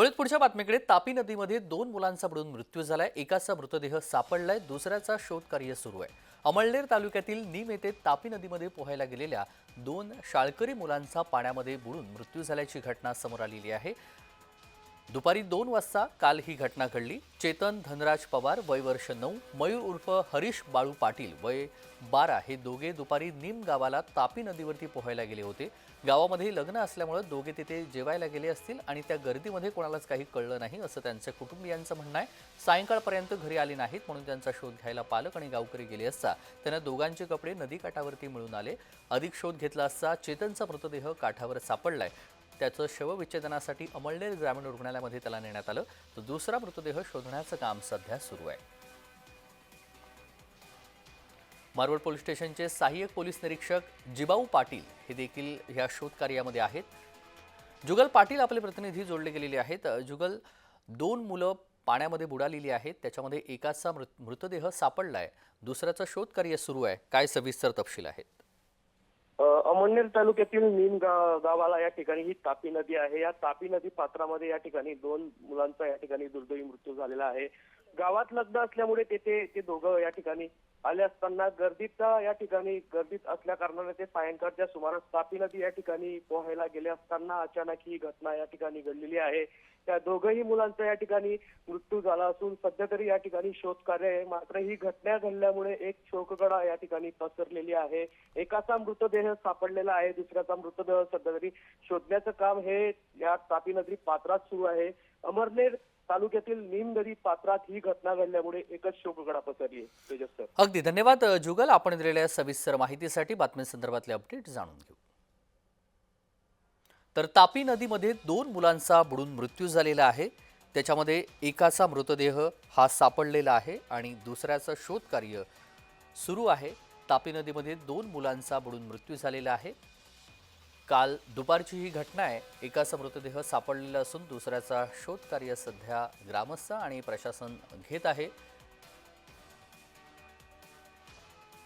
वळून पुढच्या बातमीकडे तापी नदीमध्ये दोन मुलांचा बुडून मृत्यू झालाय. एकाचा मृतदेह सापडलाय दुसऱ्याचा शोध कार्य सुरू आहे. अमळनेर तालुक्यातील नीम येथे तापी नदीमध्ये पोहायला गेलेल्या दोन शाळकरी मुलांचा पाण्यामध्ये बुडून मृत्यू झाल्याची घटना समोर आलेली आहे. दुपारी दोन वाजता काल ही घटना घडली. चेतन धनराज पवार वय वर्ष नऊ मयूर उर्फ हरीश बाळू पाटील वय बारा हे दोघे दुपारी निम गावाला तापी नदीवरती पोहायला गेले होते. गावामध्ये लग्न असल्यामुळे दोघे तिथे जेवायला गेले असतील आणि त्या गर्दीमध्ये कोणालाच काही कळलं नाही असं त्यांच्या कुटुंबियांचं म्हणणं आहे. सायंकाळपर्यंत घरी आले नाहीत म्हणून त्यांचा शोध घ्यायला पालक आणि गावकरी गेले असता त्यांना दोघांचे कपडे नदीकाठावरती मिळून आले. अधिक शोध घेतला असता चेतनचा मृतदेह काठावर सापडलाय. त्याचं शवविच्छेदनासाठी अमळनेर ग्रामीण रुग्णालयामध्ये त्याला नेण्यात आलं. तर दुसरा मृतदेह शोधण्याचं काम सध्या सुरू आहे. मारवड पोलीस स्टेशनचे सहाय्यक पोलीस निरीक्षक जिबाऊ पाटील हे देखील ह्या शोध कार्यामध्ये आहेत. जुगल पाटील आपले प्रतिनिधी जोडले गेलेले आहेत. जुगल दोन मुलं पाण्यामध्ये बुडालेली आहेत. त्याच्यामध्ये एकाचा मृत मृतदेह सापडलाय. दुसऱ्याचं शोध कार्य सुरू आहे. काय सविस्तर तपशील आहेत? अमळनेर तालुक्यातील नीम गावाला या ठिकाणी ही तापी नदी आहे. या तापी नदी पात्रामध्ये या ठिकाणी दोन मुलांचा या ठिकाणी दुर्दैवी मृत्यू झालेला आहे. गावात लग्न असल्यामुळे तेथे ते दोघं या ठिकाणी आले असताना गर्दीचा या ठिकाणी गर्दीत असल्या कारणाने ते सायंकाळच्या सुमारास तापी नदी या ठिकाणी पोहायला गेले असताना अचानक ही घटना या ठिकाणी घडलेली आहे. त्या दोघही मुलांचा या ठिकाणी मृत्यू झाला असून सध्या तरी या ठिकाणी शोध कार्य आहे. मात्र ही घटना घडल्यामुळे एक शोकगडा या ठिकाणी पसरलेली आहे. एकाचा मृतदेह सापडलेला आहे दुसऱ्याचा मृतदेह सध्या तरी शोधण्याचं काम हे या तापी नदी पात्रात सुरू आहे. अमरनेर तालुक्यातील नीम नदी पात्रात ही घटना घडल्यामुळे एकच शोकगडा पसरली आहे. तेजस सर अगदी धन्यवाद जुगल. आपण दिलेल्या सविस्तर माहितीसाठी बातम्यांसंदर्भातले अपडेट जाणून घेऊ. तर तापी नदीमध्ये दोन मुलांचा बुडून मृत्यू झालेला आहे. त्याच्यामध्ये एकाचा मृतदेह हा सापडलेला आहे आणि दुसऱ्याचं शोध कार्य सुरू आहे. तापी नदीमध्ये दोन मुलांचा बुडून मृत्यू झालेला आहे. काल दुपारची ही घटना आहे. एकाचा मृतदेह सापडलेला असून दुसऱ्याचा शोध कार्य सध्या ग्रामस्थ आणि प्रशासन घेत आहे.